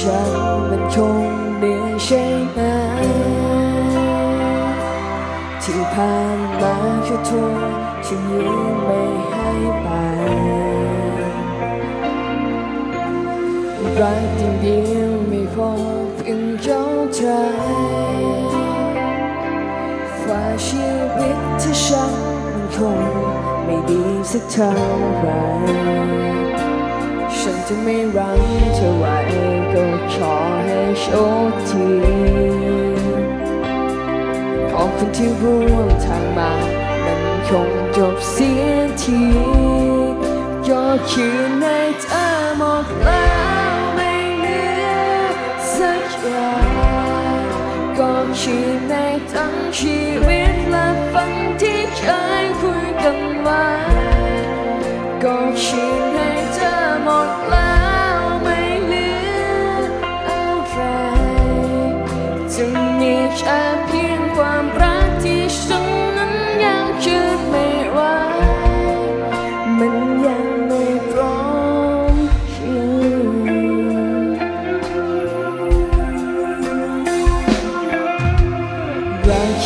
ฉันมันคงเหนื่อยใช่ไหมที่ผ่านมาคือทุกที่ยืมไม่ให้ไปรักจริงเดียวไม่พอเพียงเจ้าใจฝ่าชีวิตที่ฉันมันคงไม่ดีสักเท่าไรฉันจะไม่รังเธอไว้ ก็ขอให้โชคดีขอบคุณที่ร่วมทางมามันคงจบเสียทีก็คืนให้เธอหมดแล้วไม่เหลือสักอย่างก็คืนให้ทั้งชีวิต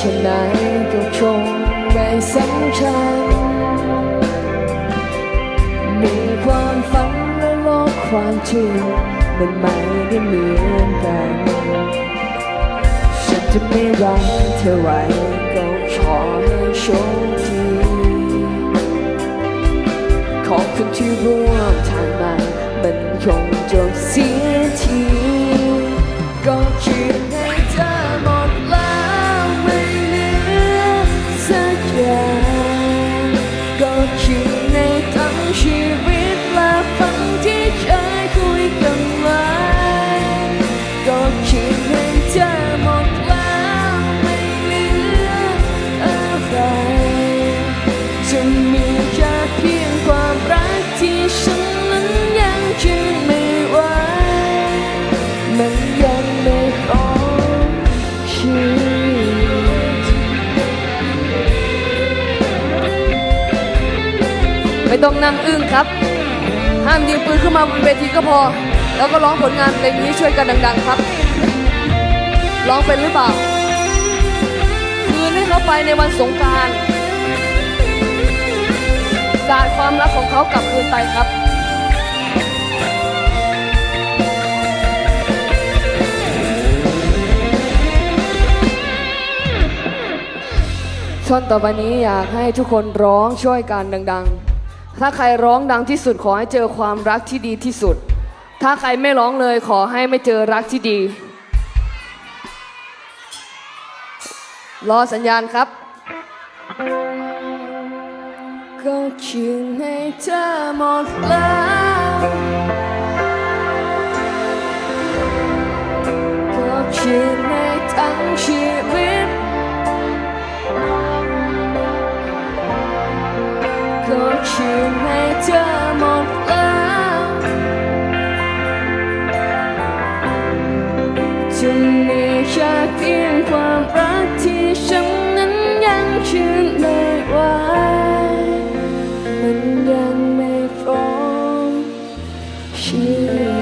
รักแค่ไหนก็คงไม่สำคัญ มีความฝันและโลกความจริงมันไม่ได้เหมือนกัน ฉันจะไม่รักเธอไว้ก็ขอให้โชคดีขอบคุณที่ร่วมทางมามันคง ทั้ ต้องนั่งอึ้งครับ ห้ามยิงปืนขึ้นมาบนเวทีก็พอ แล้วก็ร้องผลงานเพลงนี้ช่วยกันดัง ๆ ครับ ร้องเป็นหรือเปล่า คืนให้เขาไปในวันสงการสาดความรักของเขากลับคืนไปครับช่วงต่อไปนี้อยากให้ทุกคนร้องช่วยกันดัง ๆ ถ้าใครร้องดังที่สุดขอให้เจอความรักที่ดีที่สุด ถ้าใครไม่ร้องเลยขอให้ไม่เจอรักที่ดี รอสัญญาณครับ ก็คิดให้เธอหมดแล้วก็คิดให้ทั้งชีวิต เธอหมดแล้วจะมีแค่เพียงความรักที่ฉันนั้นยังคืนไม่ไหวมันยังไม่พร้อมชีวิต